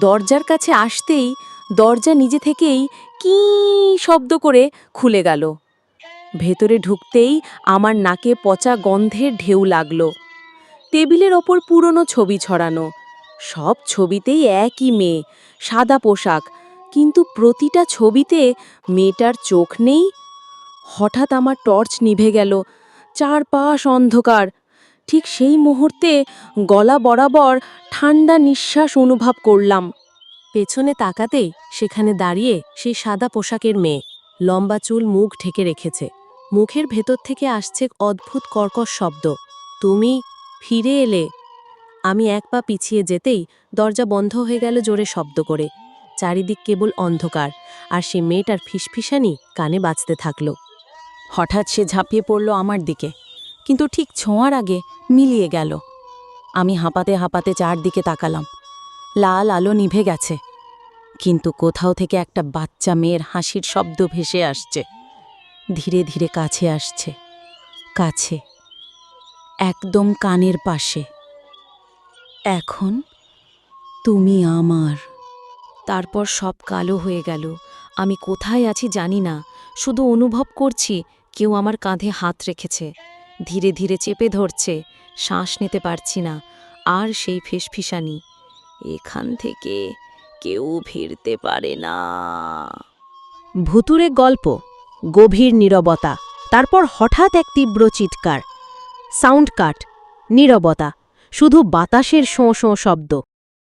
দরজার কাছে আসতেই দরজা নিজে থেকেই কি শব্দ করে খুলে গেল। ভেতরে ঢুকতেই আমার নাকে পচা গন্ধের ঢেউ লাগল। টেবিলের ওপর পুরনো ছবি ছড়ানো। সব ছবিতেই একই মেয়ে, সাদা পোশাক। কিন্তু প্রতিটা ছবিতে মেয়েটার চোখ নেই। হঠাৎ আমার টর্চ নিভে গেল। চারপাশ অন্ধকার। ঠিক সেই মুহূর্তে গলা বরাবর ঠান্ডা নিঃশ্বাস অনুভব করলাম। পেছনে তাকাতেই সেখানে দাঁড়িয়ে সেই সাদা পোশাকের মেয়ে। লম্বা চুল মুখ ঢেকে রেখেছে। মুখের ভেতর থেকে আসছে অদ্ভুত কর্কশ শব্দ। তুমি ফিরে এলে? আমি এক পা পিছিয়ে যেতেই দরজা বন্ধ হয়ে গেল জোরে শব্দ করে। চারিদিক কেবল অন্ধকার, আর সে মেয়েটার ফিসফিসানি কানে বাজতে থাকল। হঠাৎ সে ঝাঁপিয়ে পড়ল আমার দিকে। কিন্তু ঠিক ছোঁয়ার আগে মিলিয়ে গেল। আমি হাঁপাতে হাঁপাতে চারদিকে তাকালাম। লাল আলো নিভে গেছে। কিন্তু কোথাও থেকে একটা বাচ্চা মেয়ের হাসির শব্দ ভেসে আসছে। ধীরে ধীরে কাছে আসছে। কাছে। একদম কানের পাশে। এখন তুমি আমার। তারপর সব কালো হয়ে গেল। আমি কোথায় আছি জানি না। শুধু অনুভব করছি কেউ আমার কাঁধে হাত রেখেছে। ধীরে ধীরে চেপে ধরছে, শ্বাস নিতে পারছি না, আর সেই ফিসফিসানি, এখান থেকে কেউ ফিরতে পারে না। ভুতুরে গল্প, গভীর নীরবতা, তারপর হঠাৎ এক তীব্র চিৎকার। সাউন্ড কাট, নীরবতা, শুধু বাতাসের শোঁ শোঁ শব্দ।